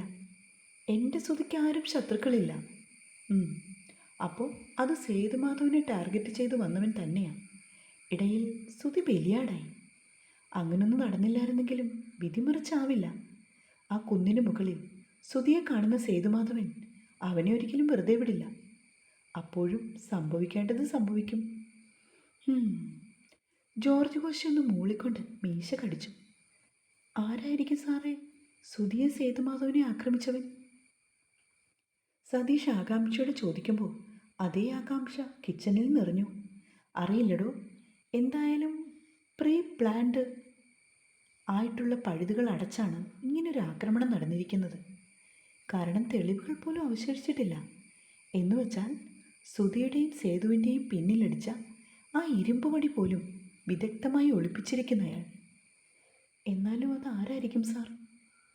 എന്റെ ശ്രുതിക്ക് ആരും ശത്രുക്കളില്ല. അപ്പോൾ അത് സേതുമാധവനെ ടാർഗറ്റ് ചെയ്ത് വന്നവൻ തന്നെയാണ് ഇടയിൽ ശ്രുതി ബലിയാടായി. അങ്ങനൊന്നും നടന്നില്ലായിരുന്നെങ്കിലും വിധിമറിച്ചാവില്ല ആ കുന്നിന് മുകളിൽ ശ്രുതിയെ കാണുന്ന സേതുമാധവൻ അവനെ ഒരിക്കലും വെറുതെ വിടില്ല. അപ്പോഴും സംഭവിക്കേണ്ടത് സംഭവിക്കും. ജോർജ് കോശി ഒന്ന് മൂളിക്കൊണ്ട് മീശ കടിച്ചു. ആരായിരിക്കും സാറേ? സുധിയെ സേതുമാധവനെ ആക്രമിച്ചവൻ? സതീഷ് ആകാംക്ഷയോടെ ചോദിക്കുമ്പോൾ അതേ ആകാംക്ഷ കിച്ചണിൽ നിറഞ്ഞു. അറിയില്ലടോ എന്തായാലും പ്രീ പ്ലാൻഡ് ആയിട്ടുള്ള പഴുതുകൾ അടച്ചാണ് ഇങ്ങനൊരു ആക്രമണം നടന്നിരിക്കുന്നത്. കാരണം തെളിവുകൾ പോലും അവശേഷിച്ചിട്ടില്ല. എന്ന് വെച്ചാൽ സുധിയുടെയും സേതുവിന്റെയും പിന്നിലടിച്ച ആ ഇരുമ്പ് വടി പോലും വിദഗ്ധമായി ഒളിപ്പിച്ചിരിക്കുന്ന അയാൾ എന്നാലും അത് ആരായിരിക്കും സാർ?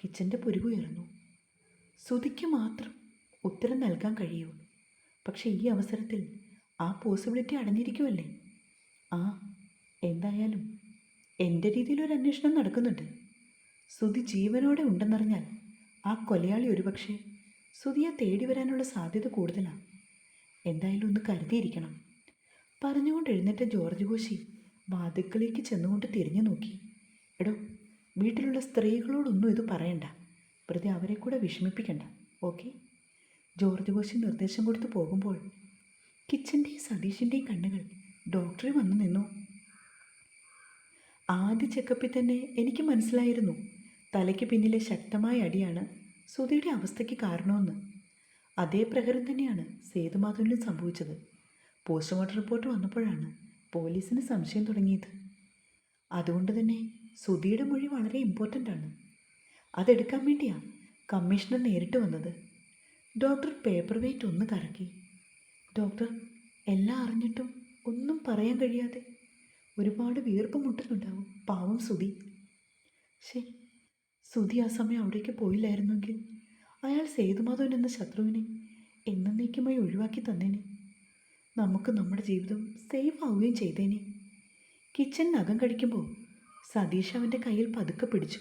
കിച്ചന്റെ പുരുകുയർന്നു. സുധിക്ക് മാത്രം ഉത്തരം നൽകാൻ കഴിയൂ. പക്ഷേ ഈ അവസരത്തിൽ ആ പോസിബിലിറ്റി അടഞ്ഞിരിക്കുമല്ലേ ആ എന്തായാലും എന്റെ രീതിയിലൊരു അന്വേഷണം നടക്കുന്നുണ്ട്. സുതി ജീവനോടെ ഉണ്ടെന്നറിഞ്ഞാൽ ആ കൊലയാളി ഒരുപക്ഷെ സുതിയെ തേടി വരാനുള്ള സാധ്യത കൂടുതലാണ് എന്തായാലും ഒന്ന് കരുതിയിരിക്കണം. പറഞ്ഞുകൊണ്ട് എഴുന്നേറ്റ ജോർജ് കോശി വാതുക്കളിലേക്ക് ചെന്നുകൊണ്ട് തിരിഞ്ഞു നോക്കി. എടോ വീട്ടിലുള്ള സ്ത്രീകളോടൊന്നും ഇത് പറയണ്ട. വെറുതെ അവരെ കൂടെ വിഷമിപ്പിക്കണ്ട. ഓക്കെ? ജോർജ് കോശി നിർദ്ദേശം കൊടുത്തു പോകുമ്പോൾ കിച്ചന്റെയും സതീഷിന്റെയും കണ്ണുകൾ ഡോക്ടറിൽ വന്നു നിന്നു. ആദ്യ ചെക്കപ്പിൽ തന്നെ എനിക്ക് മനസ്സിലായിരുന്നു തലയ്ക്ക് പിന്നിലെ ശക്തമായ അടിയാണ് സുധയുടെ അവസ്ഥയ്ക്ക് കാരണമെന്ന്. അതേ പ്രകാരം തന്നെയാണ് സേതുമാധവനും സംഭവിച്ചത്. പോസ്റ്റ്മോർട്ടം റിപ്പോർട്ട് വന്നപ്പോഴാണ് പോലീസിന് സംശയം തുടങ്ങിയത്. അതുകൊണ്ട് തന്നെ സുധിയുടെ മൊഴി വളരെ ഇമ്പോർട്ടന്റ് ആണ്. അതെടുക്കാൻ വേണ്ടിയാണ് കമ്മീഷണർ നേരിട്ട് വന്നത്. ഡോക്ടർ പേപ്പർ വെയിറ്റ് ഒന്ന് കറക്കി. ഡോക്ടർ എല്ലാം അറിഞ്ഞിട്ടും ഒന്നും പറയാൻ കഴിയാതെ ഒരുപാട് വീർപ്പ് മുട്ടുന്നുണ്ടാവും. പാവം സുധി. ശേ സുധി ആ സമയം അവിടേക്ക് പോയില്ലായിരുന്നെങ്കിൽ അയാൾ സേതുമാധവൻ എന്ന ശത്രുവിനെ എന്നേക്കുമായി ഒഴിവാക്കി തന്നേനെ. നമുക്ക് നമ്മുടെ ജീവിതം സേഫ് ആവുകയും ചെയ്തേനെ. കിച്ചണിനകം കഴിക്കുമ്പോൾ സതീഷ് അവന്റെ കയ്യിൽ പതുക്കെ പിടിച്ചു.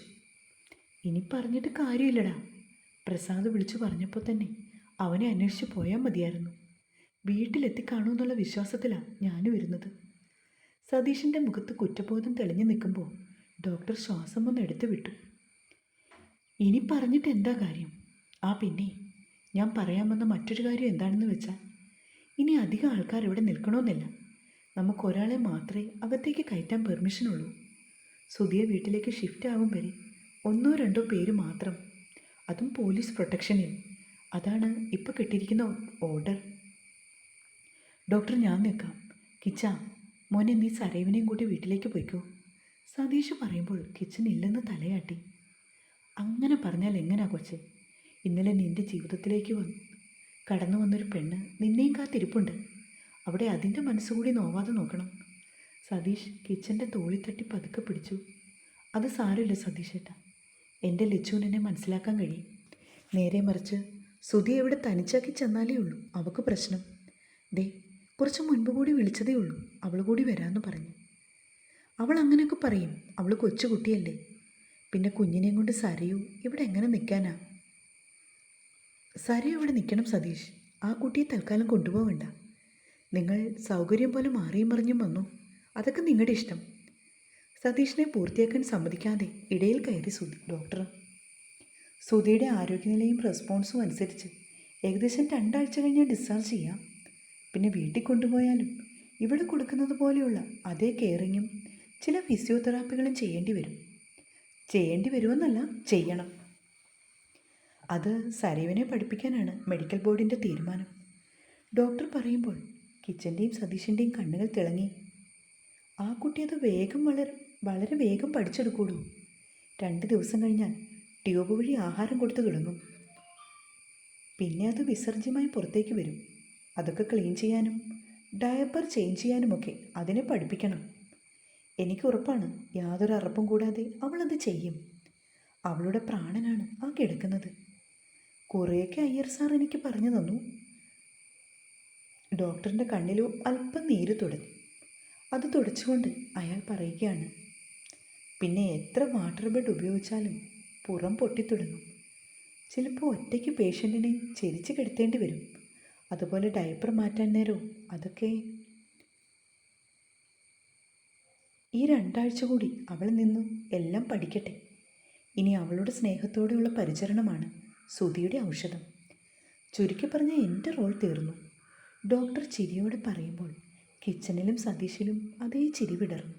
ഇനി പറഞ്ഞിട്ട് കാര്യമില്ലടാ. പ്രസാദ് വിളിച്ചു പറഞ്ഞപ്പോൾ തന്നെ അവനെ അന്വേഷിച്ച് പോയാൽ മതിയായിരുന്നു. വീട്ടിലെത്തി കാണുമെന്നുള്ള വിശ്വാസത്തിലാണ് ഞാനും ഇരുന്നത്. സതീഷിന്റെ മുഖത്ത് കുറ്റബോധം തെളിഞ്ഞു നിൽക്കുമ്പോൾ ഡോക്ടർ ശ്വാസം ഒന്ന് എടുത്തു വിട്ടു. ഇനി പറഞ്ഞിട്ട് എന്താ കാര്യം? ആ പിന്നെ ഞാൻ പറയാമെന്ന മറ്റൊരു കാര്യം എന്താണെന്ന് വെച്ചാൽ ഇനി അധികം ആൾക്കാർ ഇവിടെ നിൽക്കണമെന്നില്ല നമുക്ക് ഒരാളെ മാത്രമേ അകത്തേക്ക് കയറ്റാൻ പെർമിഷനുള്ളൂ. സുധിയെ വീട്ടിലേക്ക് ഷിഫ്റ്റ് ആവും വരെ ഒന്നോ രണ്ടോ പേര് മാത്രം. അതും പോലീസ് പ്രൊട്ടക്ഷനിൽ. അതാണ് ഇപ്പോൾ കിട്ടിയിരിക്കുന്ന ഓർഡർ ഡോക്ടർ ഞാൻ നിൽക്കാം കിച്ച മോനെ നീ സരൈവിനെയും കൂട്ടി വീട്ടിലേക്ക് പോയിക്കോ. സതീഷ് പറയുമ്പോൾ കിച്ചൻ ഇല്ലെന്ന് തലയാട്ടി. അങ്ങനെ പറഞ്ഞാൽ എങ്ങനാ കൊച്ചെ? ഇന്നലെ നിന്റെ ജീവിതത്തിലേക്ക് വന്നു കടന്നു വന്നൊരു പെണ്ണ് നിന്നെയും കാത്തിരിപ്പുണ്ട്. അവിടെ അതിന്റെ മനസ്സുകൂടി നോവാതെ നോക്കണം. സതീഷ് കിച്ചന്റെ തോളി തട്ടി പതുക്കെ പിടിച്ചു. അത് സാരമില്ല സതീഷ് ഏട്ടാ എന്റെ ലച്ചുവിനെ മനസ്സിലാക്കാൻ കഴിയും. നേരെ മറിച്ച് സുധി എവിടെ തനിച്ചാക്കി ചെന്നാലേ ഉള്ളൂ. അവൾക്ക് പ്രശ്നം. ദേ കുറച്ച് മുൻപ് കൂടി വിളിച്ചതേ ഉള്ളൂ. അവൾ കൂടി വരാമെന്ന് പറഞ്ഞു. അവൾ അങ്ങനെയൊക്കെ പറയും. അവൾ കൊച്ചുകുട്ടിയല്ലേ പിന്നെ കുഞ്ഞിനെയും കൊണ്ട് സരയു ഇവിടെ എങ്ങനെ നിൽക്കാനാ സരയു ഇവിടെ നിൽക്കണം സതീഷ്. ആ കുട്ടിയെ തൽക്കാലം കൊണ്ടുപോകണ്ട നിങ്ങൾ സൗകര്യം പോലെ മാറിയും മറിഞ്ഞും വന്നു. അതൊക്കെ നിങ്ങളുടെ ഇഷ്ടം. സതീഷിനെ പൂർത്തിയാക്കാൻ സമ്മതിക്കാതെ ഇടയിൽ കയറി സുധി. ഡോക്ടർ സുധിയുടെ ആരോഗ്യനിലയും റെസ്പോൺസും അനുസരിച്ച് ഏകദേശം രണ്ടാഴ്ച കഴിഞ്ഞാൽ ഡിസ്ചാർജ് ചെയ്യാം. പിന്നെ വീട്ടിൽ കൊണ്ടുപോയാലും ഇവിടെ കൊടുക്കുന്നത് പോലെയുള്ള അതേ കെയറിങ്ങും ചില ഫിസിയോതെറാപ്പികളും ചെയ്യേണ്ടി വരും. ചെയ്യേണ്ടി വരുമെന്നല്ല ചെയ്യണം. അത് സരീവിനെ പഠിപ്പിക്കാനാണ് മെഡിക്കൽ ബോർഡിന്റെ തീരുമാനം. ഡോക്ടർ പറയുമ്പോൾ കിച്ചന്റെയും സതീഷിന്റെയും കണ്ണുകൾ തിളങ്ങി. ആ കുട്ടി അത് വേഗം വളരെ വളരെ വേഗം പഠിച്ചെടുക്കൂടും രണ്ട് ദിവസം കഴിഞ്ഞാൽ ട്യൂബ് വഴി ആഹാരം കൊടുത്തു തുടങ്ങും. പിന്നെ അത് വിസർജ്യമായി പുറത്തേക്ക് വരും. അതൊക്കെ ക്ലീൻ ചെയ്യാനും ഡയപ്പർ ചേഞ്ച് ചെയ്യാനുമൊക്കെ അതിനെ പഠിപ്പിക്കണം. എനിക്ക് ഉറപ്പാണ് യാതൊരു അറപ്പും കൂടാതെ അവളത് ചെയ്യും. അവളുടെ പ്രാണനാണ് ആ കിടക്കുന്നത്. കുറേയൊക്കെ അയ്യർ സാർ എനിക്ക് പറഞ്ഞു തന്നു. ഡോക്ടറിന്റെ കണ്ണിലോ അല്പം നീര് തുടങ്ങി. അത് തുടച്ചുകൊണ്ട് അയാൾ പറയുകയാണ് പിന്നെ എത്ര വാട്ടർ ബെഡ് ഉപയോഗിച്ചാലും പുറം പൊട്ടിത്തുടങ്ങും. ചിലപ്പോൾ ഒറ്റയ്ക്ക് പേഷ്യന്റിനെ ചെരിച്ച് കിടത്തേണ്ടി വരും. അതുപോലെ ഡയപ്പർ മാറ്റാൻ നേരവും അതൊക്കെ. ഈ രണ്ടാഴ്ച കൂടി അവൾ നിന്ന് എല്ലാം പഠിക്കട്ടെ. ഇനി അവളുടെ സ്നേഹത്തോടെയുള്ള പരിചരണമാണ് സുധിയുടെ ഔഷധം. ചുരുക്കി പറഞ്ഞ എന്റെ റോൾ തീർന്നു. ഡോക്ടർ ചിരിയോടെ പറയുമ്പോൾ കിച്ചണിലും സതീഷിലും അതേ ചിരി വിടർന്നു.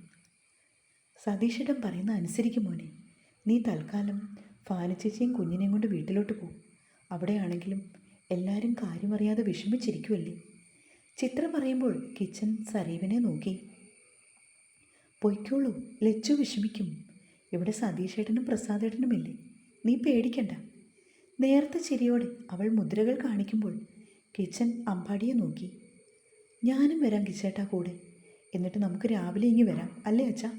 സതീഷിടം പറയുന്ന അനുസരിക്കും മോനെ. നീ തൽക്കാലം ഫാനച്ചേച്ചിയും കുഞ്ഞിനെയും കൊണ്ട് വീട്ടിലോട്ട് പോകും അവിടെയാണെങ്കിലും എല്ലാവരും കാര്യമറിയാതെ വിഷമിച്ചിരിക്കുമല്ലേ ചിത്ര പറയുമ്പോൾ കിച്ചൻ സരീവിനെ നോക്കി. പൊയ്ക്കോളൂ ലച്ചു വിഷമിക്കും. ഇവിടെ സതീഷേട്ടനും പ്രസാദേട്ടനുമില്ലേ? നീ പേടിക്കണ്ട. നേരത്തെ ചിരിയോടെ അവൾ മുദ്രകൾ കാണിക്കുമ്പോൾ കിച്ചൻ അമ്പാടിയെ നോക്കി. ഞാനും വരാം കിച്ചേട്ടാ കൂടെ. എന്നിട്ട് നമുക്ക് രാവിലെ ഇങ്ങി വരാം അല്ലേ അച്ഛാ?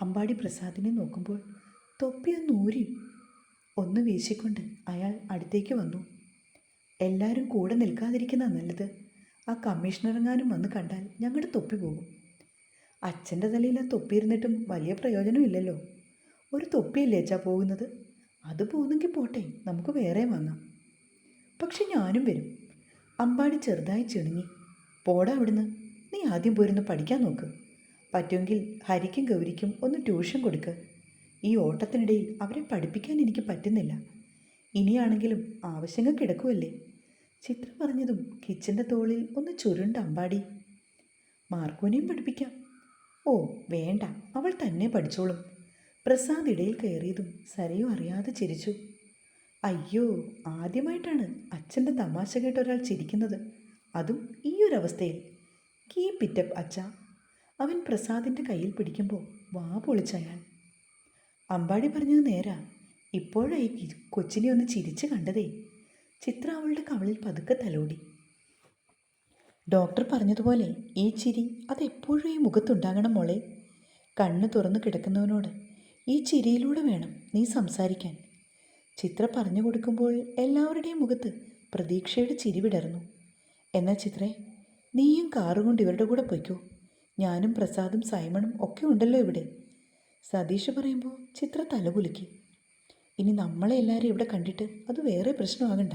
അമ്പാടി പ്രസാദിനെ നോക്കുമ്പോൾ തൊപ്പിയൊന്ന് ഊരി ഒന്ന് വീശിക്കൊണ്ട് അയാൾ അടുത്തേക്ക് വന്നു. എല്ലാവരും കൂടെ നിൽക്കാതിരിക്കുന്ന നല്ലത്. ആ കമ്മീഷണറെങ്ങാനും വന്ന് കണ്ടാൽ ഞങ്ങളുടെ തൊപ്പി പോകും. അച്ഛന്റെ തലയിൽ ആ തൊപ്പി ഇരുന്നിട്ടും വലിയ പ്രയോജനമില്ലല്ലോ ഒരു തൊപ്പിയല്ലേ അച്ഛാ പോകുന്നത്? അത് പോകുന്നെങ്കിൽ പോട്ടെ നമുക്ക് വേറെ വാങ്ങാം. പക്ഷെ ഞാനും വരും. അമ്പാടി ചെറുതായി ചിണുങ്ങി. പോടാ അവിടുന്ന്. നീ ആദ്യം പോയിരുന്ന് പഠിക്കാൻ നോക്ക്. പറ്റുമെങ്കിൽ ഹരിക്കും ഗൗരിക്കും ഒന്ന് ട്യൂഷൻ കൊടുക്ക്. ഈ ഓട്ടത്തിനിടയിൽ അവരെ പഠിപ്പിക്കാൻ എനിക്ക് പറ്റുന്നില്ല. ഇനിയാണെങ്കിലും ആവശ്യങ്ങൾ കിടക്കുമല്ലേ ചിത്ര പറഞ്ഞതും കിച്ചന്റെ തോളിൽ ഒന്ന് ചുരുണ്ട് അമ്പാടി. മാർക്കോനെയും പഠിപ്പിക്കാം. ഓ വേണ്ട. അവൾ തന്നെ പഠിച്ചോളും. പ്രസാദ് ഇടയിൽ കയറിയതും സരയു അറിയാതെ ചിരിച്ചു. അയ്യോ ആദ്യമായിട്ടാണ് അച്ഛന്റെ തമാശ കേട്ട ഒരാൾ ചിരിക്കുന്നത്. അതും ഈ ഒരു അവസ്ഥയിൽ കീപ് ഇറ്റപ്പ് അച്ഛ. അവൻ പ്രസാദിന്റെ കയ്യിൽ പിടിക്കുമ്പോൾ വാ പൊളിച്ചയാൾ. അമ്പാടി പറഞ്ഞത് നേരാ. ഇപ്പോഴായി കൊച്ചിനെ ഒന്ന് ചിരിച്ചു കണ്ടതേ. ചിത്ര അവളുടെ കവളിൽ പതുക്കെ തലോടി. ഡോക്ടർ പറഞ്ഞതുപോലെ ഈ ചിരി അതെപ്പോഴും ഈ മുഖത്തുണ്ടാകണം മോളെ. കണ്ണ് തുറന്നു കിടക്കുന്നവനോട് ഈ ചിരിയിലൂടെ വേണം നീ സംസാരിക്കാൻ. ചിത്ര പറഞ്ഞു കൊടുക്കുമ്പോൾ എല്ലാവരുടെയും മുഖത്ത് പ്രതീക്ഷയുടെ ചിരി വിടർന്നു. എന്നാൽ ചിത്രേ നീയും കാറുകൊണ്ട് ഇവരുടെ കൂടെ പൊയ്ക്കോ. ഞാനും പ്രസാദും സൈമണും ഒക്കെ ഉണ്ടല്ലോ ഇവിടെ. സതീഷ് പറയുമ്പോൾ ചിത്ര തലകുലുക്കി. ഇനി നമ്മളെ എല്ലാവരും ഇവിടെ കണ്ടിട്ട് അത് വേറെ പ്രശ്നമാകണ്ട.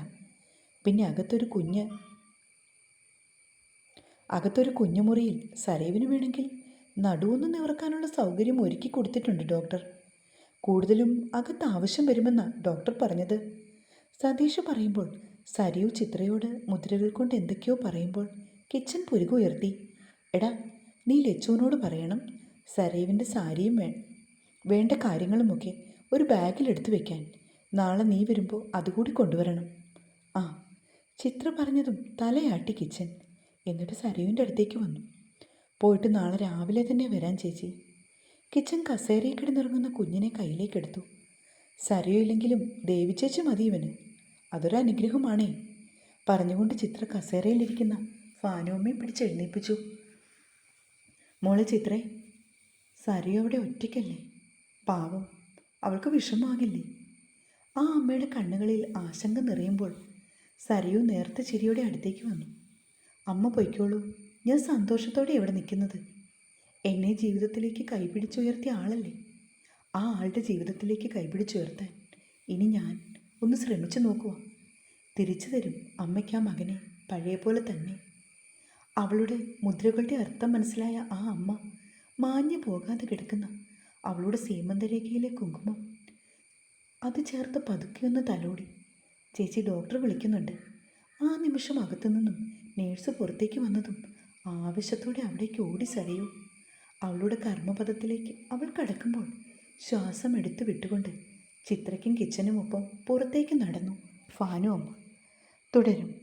പിന്നെ അകത്തൊരു കുഞ്ഞ് അകത്തൊരു കുഞ്ഞുമുറിയിൽ സരേവിന് വേണമെങ്കിൽ നടുവൊന്ന് നിവർക്കാനുള്ള സൗകര്യം ഒരുക്കി കൊടുത്തിട്ടുണ്ട് ഡോക്ടർ. കൂടുതലും അകത്ത് ആവശ്യം വരുമെന്നാണ് ഡോക്ടർ പറഞ്ഞത്. സതീഷ് പറയുമ്പോൾ സരിയു ചിത്രയോട് മുദ്രകൾ കൊണ്ട് എന്തൊക്കെയോ പറയുമ്പോൾ കിച്ചൻ പുരുകുയർത്തി എടാ നീ ലച്ചുവിനോട് പറയണം. സരേവിന്റെ സാരിയും വേ വേണ്ട കാര്യങ്ങളുമൊക്കെ ഒരു ബാഗിലെടുത്ത് വെക്കാൻ. നാളെ നീ വരുമ്പോൾ അതുകൂടി കൊണ്ടുവരണം. ആ ചിത്ര പറഞ്ഞതും തലയാട്ടി കിച്ചൻ. എന്നിട്ട് സരയുവിന്റെ അടുത്തേക്ക് വന്നു. പോയിട്ട് നാളെ രാവിലെ തന്നെ വരാൻ ചേച്ചി. കിച്ചൻ കസേരയിൽ കിടന്നിറങ്ങുന്ന കുഞ്ഞിനെ കയ്യിലേക്കെടുത്തു സരയു ഇല്ലെങ്കിലും ദേവി ചേച്ചി മതി ഇവന്. അതൊരു അനുഗ്രഹമാണേ. പറഞ്ഞുകൊണ്ട് ചിത്ര കസേരയിലിരിക്കുന്ന ഫാനോമ്മയെ പിടിച്ചെഴുന്നേൽപ്പിച്ചു മോളെ ചിത്രേ സരയു അവിടെ ഒറ്റയ്ക്കല്ലേ? പാവം അവൾക്ക് വിഷമാകില്ലേ ആ അമ്മയുടെ കണ്ണുകളിൽ ആശങ്ക നിറയുമ്പോൾ സരയു നേർത്ത ചിരിയോടെ അടുത്തേക്ക് വന്നു. അമ്മ പൊയ്ക്കോളൂ ഞാൻ സന്തോഷത്തോടെ ഇവിടെ നിൽക്കുന്നത്. എന്നെ ജീവിതത്തിലേക്ക് കൈപിടിച്ചുയർത്തിയ ആളല്ലേ? ആ ആളുടെ ജീവിതത്തിലേക്ക് കൈപിടിച്ചുയർത്താൻ ഇനി ഞാൻ ഒന്ന് ശ്രമിച്ചു നോക്കുക. തിരിച്ചു തരും അമ്മയ്ക്ക് ആ മകനെ പഴയ പോലെ തന്നെ. അവളുടെ മുദ്രകളുടെ അർത്ഥം മനസ്സിലായ ആ അമ്മ മാഞ്ഞു പോകാതെ കിടക്കുന്ന. അവളുടെ സീമന്തരേഖയിലെ കുങ്കുമം. അത് ചേർത്ത് പതുക്കെ ഒന്ന് തലോടി. ചേച്ചി ഡോക്ടർ വിളിക്കുന്നുണ്ട്. ആ നിമിഷം അകത്തു നിന്നും നേഴ്സ് പുറത്തേക്ക് വന്നതും ആവശ്യത്തോടെ അവിടേക്ക് ഓടി സരയൂ. അവളുടെ കർമ്മപഥത്തിലേക്ക് അവൾ കടക്കുമ്പോൾ ശ്വാസം എടുത്തു വിട്ടുകൊണ്ട് ചിത്രയ്ക്കും കിച്ചനുമൊപ്പം പുറത്തേക്ക് നടന്നു. ഫാനു അമ്മ. തുടരും.